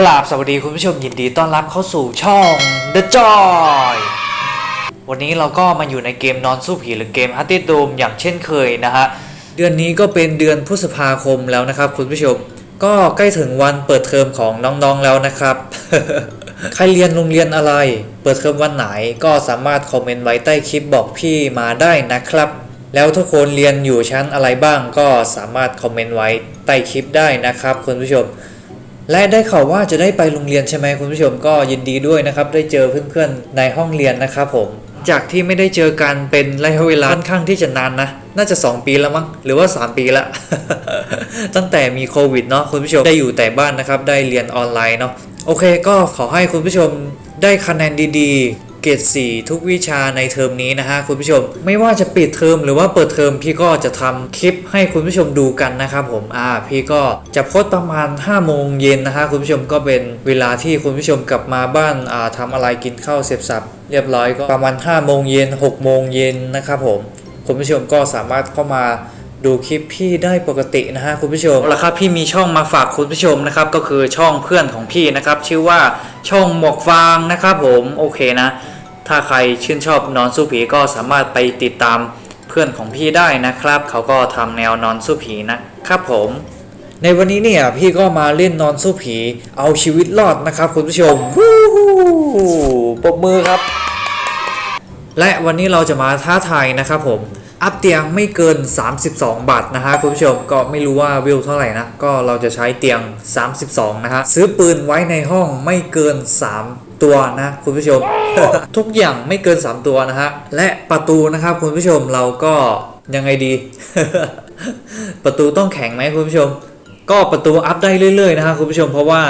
กราบสวัสดีคุณผู้ชมยินดีต้อนรับเข้าสู่ช่อง The Joy วันนี้เราก็มาอยู่ในเกมนอนสู้ผีหรือเกม h a r t e d Dome อย่างเช่นเคยนะฮะ เดือนนี้ก็เป็นเดือนพฤษภาคมแล้วนะครับคุณผู้ชม ก็ใกล้ถึงวันเปิดเทอมของน้องๆแล้วนะครับ ใครเรียนโรงเรียนอะไร เปิดเทอมวันไหนก็สามารถคอมเมนต์ไว้ใต้คลิปบอกพี่มาได้นะครับ แล้วทุกคนเรียนอยู่ชั้นอะไรบ้างก็สามารถคอมเมนต์ไว้ใต้คลิปได้นะครับคุณผู้ชม และได้ข่าวว่าจะได้ไปโรงเรียนใช่ไหมคุณผู้ชมก็ยินดีด้วยนะครับได้เจอเพื่อนๆในห้องเรียนนะครับผม จากที่ไม่ได้เจอกันเป็นระยะเวลาค่อนข้างที่จะนานนะ น่าจะ 2 ปีแล้วมั้งหรือว่า 3 ปีละ ตั้งแต่มีโควิดเนาะคุณผู้ชมได้อยู่แต่บ้านนะครับได้เรียนออนไลน์เนาะโอเค ก็ขอให้คุณผู้ชมได้คะแนนดีๆ กรด4ทุกวิชาในเทอมนี้นะฮะคุณผู้ชม ไม่ว่าจะปิดเทอมหรือว่าเปิดเทอมพี่ก็จะทำคลิปให้คุณผู้ชมดูกันนะครับผมอ่าพี่ก็จะโพสประมาณ5โมงเย็นนะฮะคุณผู้ชมก็เป็นเวลาที่คุณผู้ชมกลับมาบ้านอ่าทำอะไรกินข้าวเสร็จสับเรียบร้อยก็ประมาณ5โมงเย็น6โมงเย็นนะครับผมคุณผู้ชมก็สามารถเข้ามาดูคลิปพี่ได้ปกตินะฮะคุณผู้ชมเอาละครับพี่มีช่องมาฝากคุณผู้ชมนะครับก็คือช่องเพื่อนของพี่นะครับชื่อว่าช่องหมวกฟางนะครับผมโอเคนะ ถ้าใครชื่นชอบนอนสู้ผีก็สามารถไปติดตามเพื่อนของพี่ได้นะครับ เขาก็ทำแนวนอนสู้ผีนะครับผมในวันนี้เนี่ยพี่ก็มาเล่นนอนสู้ผี เอาชีวิตรอดนะครับ คุณผู้ชมวู้ปรบมือครับ และวันนี้เราจะมาท้าทายนะครับผม อัพเตียงไม่เกิน 32 บาทนะฮะคุณผู้ชมก็ไม่รู้ว่าวิวเท่าไหร่นะ ก็เราจะใช้เตียง 32 นะฮะซื้อปืนไว้ในห้องไม่เกิน 3 ตัวนะคุณผู้ชม ทุกอย่างไม่เกิน 3 ตัวนะฮะ และประตูนะครับคุณผู้ชมเราก็ยังไงดี ประตูต้องแข็งไหมคุณผู้ชม ก็ประตูอัพได้เรื่อยๆนะฮะคุณผู้ชมเพราะว่า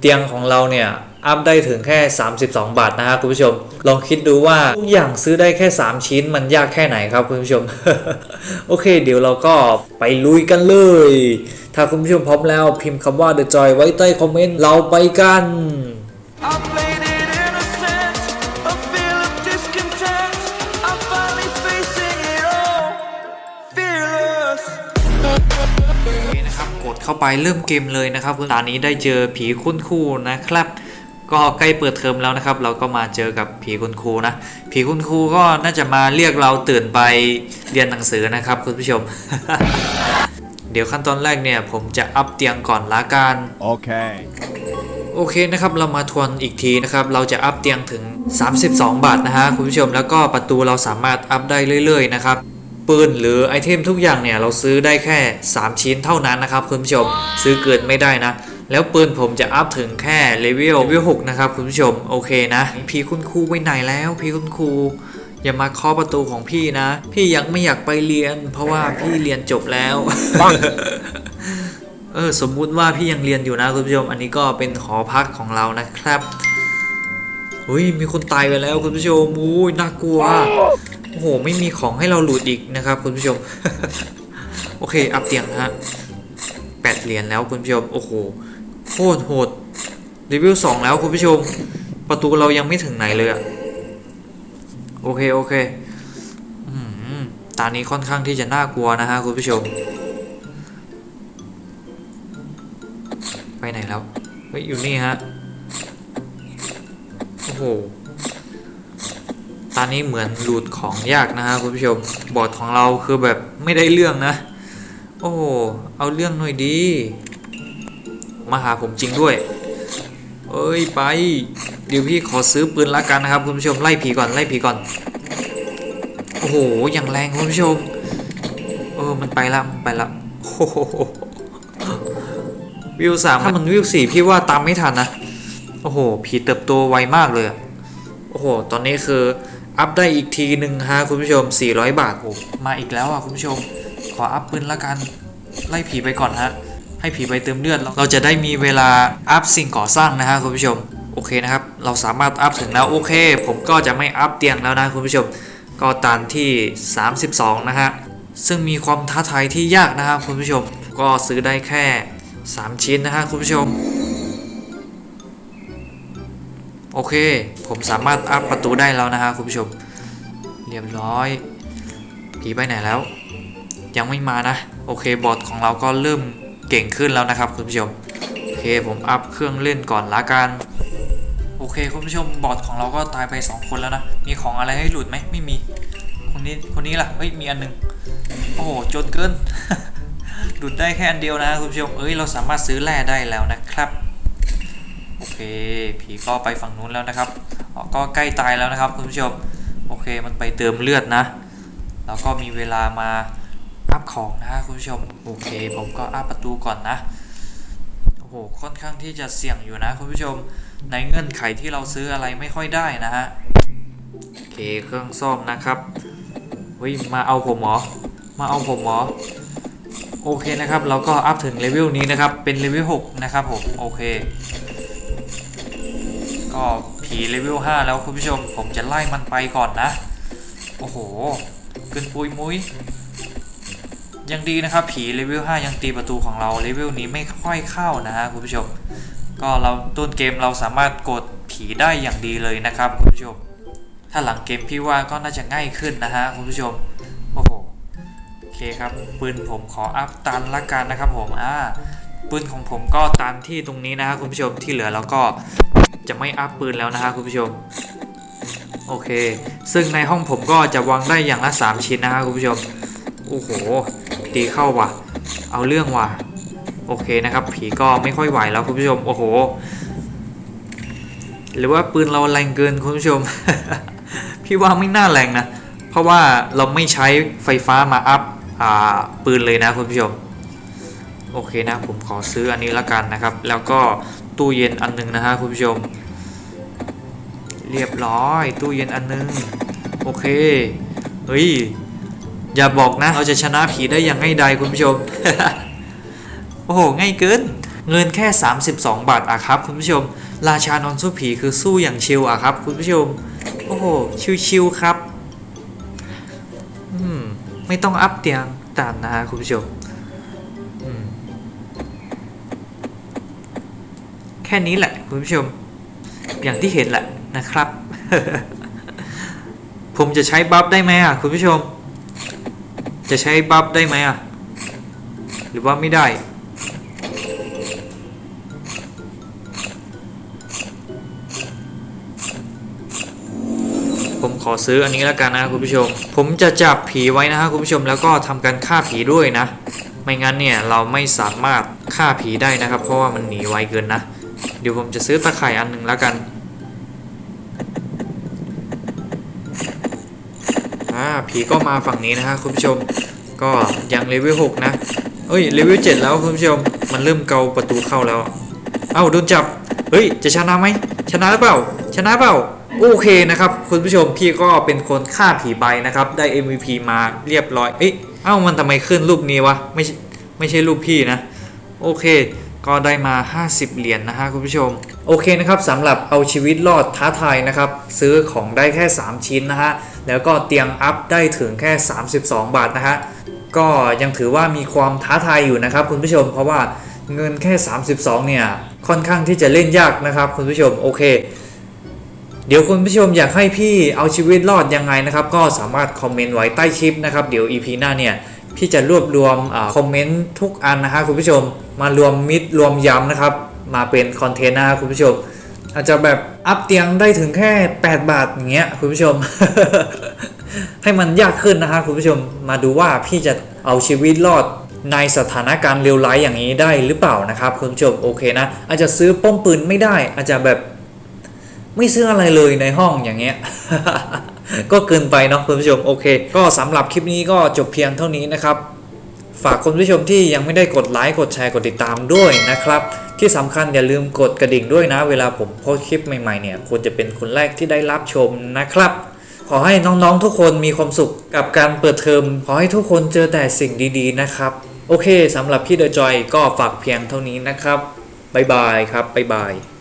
เตียงของเราเนี่ยอัพได้ถึงแค่ 32 บาทนะฮะคุณผู้ชม ลองคิดดูว่าทุกอย่างซื้อได้แค่ 3 ชิ้นมันยากแค่ไหนครับคุณผู้ชม โอเค เดี๋ยวเราก็ไปลุยกันเลย ถ้าคุณผู้ชมพร้อมแล้วพิมพ์คำว่า The Joy ไว้ใต้คอมเมนต์เราไปกัน เข้าไปเริ่มเกมเลยนะครับตอนนี้ได้เจอผีคุ้นคู่นะครับ ก็ใกล้เปิดเทอมแล้วนะครับ เราก็มาเจอกับผีคุณครูนะผีคุณครูก็น่าจะมาเรียกเราตื่นไปเรียนหนังสือนะครับคุณผู้ชม เดี๋ยวขั้นตอนแรกเนี่ย ผมจะอัพเตียงก่อนละกัน Okay. โอเคนะครับเรามาทวนอีกทีนะครับเราจะอัพเตียงถึง 32 บาทนะฮะคุณผู้ชมแล้วก็ประตูเราสามารถอัพได้เรื่อยๆนะครับ ปืนหรือไอเทมทุกอย่างเนี่ยเราซื้อได้แค่ 3 ชิ้นเท่านั้นนะครับคุณผู้ชมซื้อเกินไม่ได้นะ แล้วปืนผมจะอัพถึงแค่เลเวลเลเวล6นะครับคุณผู้ชมโอเคนะพี่คุณครูไปไหนแล้วพี่คุณครูอย่ามาเคาะประตูของพี่นะ พี่ยังไม่อยากไปเรียน เพราะว่าพี่เรียนจบแล้วเออสมมุติว่าพี่ยังเรียนอยู่นะคุณผู้ชม อันนี้ก็เป็นหอพักของเรานะครับอุ้ยมีคนตายไปแล้วคุณผู้ชมอุ้ยน่ากลัว โอ้โห ไม่มีของให้เราหลุดอีกนะครับคุณผู้ชม โอเค อัพเตียงนะฮะแปดเหรียญแล้วคุณผู้ชม โอ้โห โคตรโหดรีวิวสองแล้วคุณผู้ชม ประตูเรายังไม่ถึงไหนเลยอะโอเค โอเคอืมตานี้ค่อนข้างที่จะน่ากลัวนะฮะคุณผู้ชม ไปไหนแล้ว เฮ้ย อยู่นี่ฮะ โอ้โห ตอนนี้เหมือนหลุดของยากนะฮะคุณผู้ชมบอร์ดของเราคือแบบไม่ได้เรื่องนะ โอ้เอาเรื่องหน่อยดี มาหาผมจริงด้วย เอ้ยไป เดี๋ยวพี่ขอซื้อปืนละกันนะครับคุณผู้ชมไล่ผีก่อนไล่ผีก่อน โอ้โหอย่างแรงคุณผู้ชม เออมันไปละมันไปละโอ้โหวิวสามถ้ามันวิวสี่พี่ว่าตามไม่ทันนะ โอ้โหผีเติบโตไวมากเลยอะ โอ้โห ตอนนี้คืออัพได้อีกทีหนึ่งฮะคุณผู้ชม 400 บาทโอ้มาอีกแล้วอะคุณผู้ชม ขออัพปืนละกัน ไล่ผีไปก่อนฮะ ให้ผีไปเติมเลือด เราจะได้มีเวลาอัพสิ่งก่อสร้างนะฮะคุณผู้ชม โอเคนะครับ เราสามารถอัพถึงแล้วโอเค ผมก็จะไม่อัพเตียงแล้วนะคุณผู้ชม ก็ตานที่ 32 นะฮะ ซึ่งมีความท้าทายที่ยากนะครับคุณผู้ชม ก็ซื้อได้แค่ 3 ชิ้นนะฮะคุณผู้ชม โอเค ผมสามารถอัพประตูได้แล้วนะฮะคุณผู้ชม เรียบร้อย ผีไปไหนแล้ว ยังไม่มานะ โอเคบอทของเราก็เริ่มเก่งขึ้นแล้วนะครับคุณผู้ชม โอเคผมอัพเครื่องเล่นก่อนละกันโอเคคุณผู้ชมบอทของเราก็ตายไป 2 คนแล้วนะ มีของอะไรให้หลุดไหมไม่มี คนนี้คนนี้ล่ะเฮ้ยมีอันหนึง โอ้โหจนเกินหลุดได้แค่อันเดียวนะคุณผู้ชมเอ้ยเราสามารถซื้อแร่ได้แล้วนะครับ เค ผีก็ไปฝั่งนู้นแล้วนะครับ ก็ใกล้ตายแล้วนะครับคุณผู้ชม โอเค มันไปเติมเลือดนะ แล้วก็มีเวลามาอัพของนะคุณผู้ชม โอเค ผมก็อัพประตูก่อนนะ โอ้โห ค่อนข้างที่จะเสี่ยงอยู่นะคุณผู้ชม ในเงื่อนไขที่เราซื้ออะไรไม่ค่อยได้นะฮะ โอเค เครื่องซ่อมนะครับเฮ้ย มาเอาผมหรอมาเอาผมหรอโอเคนะครับ เราก็อัพถึงเลเวลนี้นะครับ เป็นเลเวล6นะครับผม โอเค ก็ผีเลเวล5แล้วคุณผู้ชม ผมจะไล่มันไปก่อนนะ โอ้โหเกินปุยมุ้ยยังดีนะครับผีเลเวล5ยังตีประตูของเราเลเวลนี้ไม่ค่อยเข้านะฮะคุณผู้ชม ก็เราต้นเกมเราสามารถกดผีได้อย่างดีเลยนะครับคุณผู้ชม ถ้าหลังเกมพี่ว่าก็น่าจะง่ายขึ้นนะฮะคุณผู้ชมโอ้โหโอเคครับปืนผมขออัพตันละกันนะครับผมอ่าปืนของผมก็ตันที่ตรงนี้นะฮะคุณผู้ชมที่เหลือเราก็ จะไม่อัพปืนแล้วนะฮะคุณผู้ชมโอเค ซึ่งในห้องผมก็จะวางได้อย่างละ 3 ชิ้นนะฮะคุณผู้ชมโอ้โหตีเข้าว่ะ เอาเรื่องว่ะโอเคนะครับ ผีก็ไม่ค่อยไหวแล้วคุณผู้ชมโอ้โห หรือว่าปืนเราแรงเกินคุณผู้ชม พี่ว่าไม่น่าแรงนะ เพราะว่าเราไม่ใช้ไฟฟ้ามาอัพอ่าปืนเลยนะคุณผู้ชม โอเคนะผมขอซื้ออันนี้ละกันนะครับ แล้วก็ ตู้เย็นอันหนึงนะฮะคุณผู้ชม เรียบร้อย ตู้เย็นอันหนึง โอเคเฮ้ยอย่าบอกนะเราจะชนะผีได้อย่างง่ายดายคุณผู้ชม โอ้โห ง่ายเกิน เงินแค่ 32 บาทอะครับ คุณผู้ชม ราชานอนสู้ผีคือสู้อย่างชิลอะครับ คุณผู้ชม โอ้โห ชิวๆครับ อืม ไม่ต้องอัพเตียงตามนะฮะคุณผู้ชม แค่นี้แหละคุณผู้ชม อย่างที่เห็นแหละนะครับ ผมจะใช้บัฟได้ไหมอะคุณผู้ชม จะใช้บัฟได้ไหมอะ หรือว่าไม่ได้ผมขอซื้ออันนี้แล้วกันนะคุณผู้ชม ผมจะจับผีไว้นะฮะคุณผู้ชมแล้วก็ทำการฆ่าผีด้วยนะ ไม่งั้นเนี่ยเราไม่สามารถฆ่าผีได้นะครับ เพราะว่ามันหนีไวเกินนะ เดี๋ยวผมจะซื้อตะไคร่อันหนึ่งแล้วกันอ่าผีก็มาฝั่งนี้นะฮะคุณผู้ชมก็ยังเลเวล6นะเอ้ยเลเวล7แล้วคุณผู้ชมมันเริ่มเกาประตูเข้าแล้ว เอ้าโดนจับเฮ้ยจะชนะไหมชนะหรือเปล่า ชนะเปล่าโอเคนะครับคุณผู้ชมพี่ก็เป็นคนฆ่าผีใบนะครับได้ MVP มาเรียบร้อยเอ้ยเอ้ามันทำไมขึ้นรูปนี้วะไม่ไม่ใช่รูปพี่นะ โอเค ก็ได้มา 50 เหรียญนนะฮะคุณผู้ชม โอเคนะครับสำหรับเอาชีวิตรอดท้าทายนะครับ ซื้อของได้แค่ 3 ชิ้นนะฮะ แล้วก็เตียงอัพได้ถึงแค่ 32 บาทนะฮะ ก็ยังถือว่ามีความท้าทายอยู่นะครับคุณผู้ชม เพราะว่าเงินแค่ 32 เนี่ย ค่อนข้างที่จะเล่นยากนะครับคุณผู้ชม โอเค เดี๋ยวคุณผู้ชมอยากให้พี่เอาชีวิตรอดยังไงนะครับ ก็สามารถคอมเมนต์ไว้ใต้คลิปนะครับ เดี๋ยว EP หน้าเนี่ย พี่จะรวบรวมอคอมเมนต์ทุกอันนะฮะคุณผู้ชม มารวมมิดรวมย้ำนะครับ มาเป็นคอนเทนต์นะฮะคุณผู้ชม อาจจะแบบอัพเตียงได้ถึงแค่ 8 บาทอย่างเงี้ยคุณผู้ชม ให้มันยากขึ้นนะฮะคุณผู้ชมมาดูว่าพี่จะเอาชีวิตรอดในสถานการณ์เลวร้ายอย่างนี้ได้หรือเปล่านะครับคุณผู้ชมโอเคนะ อาจจะซื้อป้อมปืนไม่ได้ อาจจะแบบไม่ซื้ออะไรเลยในห้องอย่างเงี้ย ก็เกินไปเนาะคุณผู้ชมโอเค ก็สำหรับคลิปนี้ก็จบเพียงเท่านี้นะครับฝากคุณผู้ชมที่ยังไม่ได้กดไลค์กดแชร์กดติดตามด้วยนะครับ ที่สำคัญอย่าลืมกดกระดิ่งด้วยนะ เวลาผมโพสคลิปใหม่ๆเนี่ยคุณจะเป็นคนแรกที่ได้รับชมนะครับ ขอให้น้องๆทุกคนมีความสุขกับการเปิดเทอมขอให้ทุกคนเจอแต่สิ่งดีๆนะครับ โอเคสำหรับพี่เดอะจอยก็ฝากเพียงเท่านี้นะครับบ๊ายบายครับบ๊ายบาย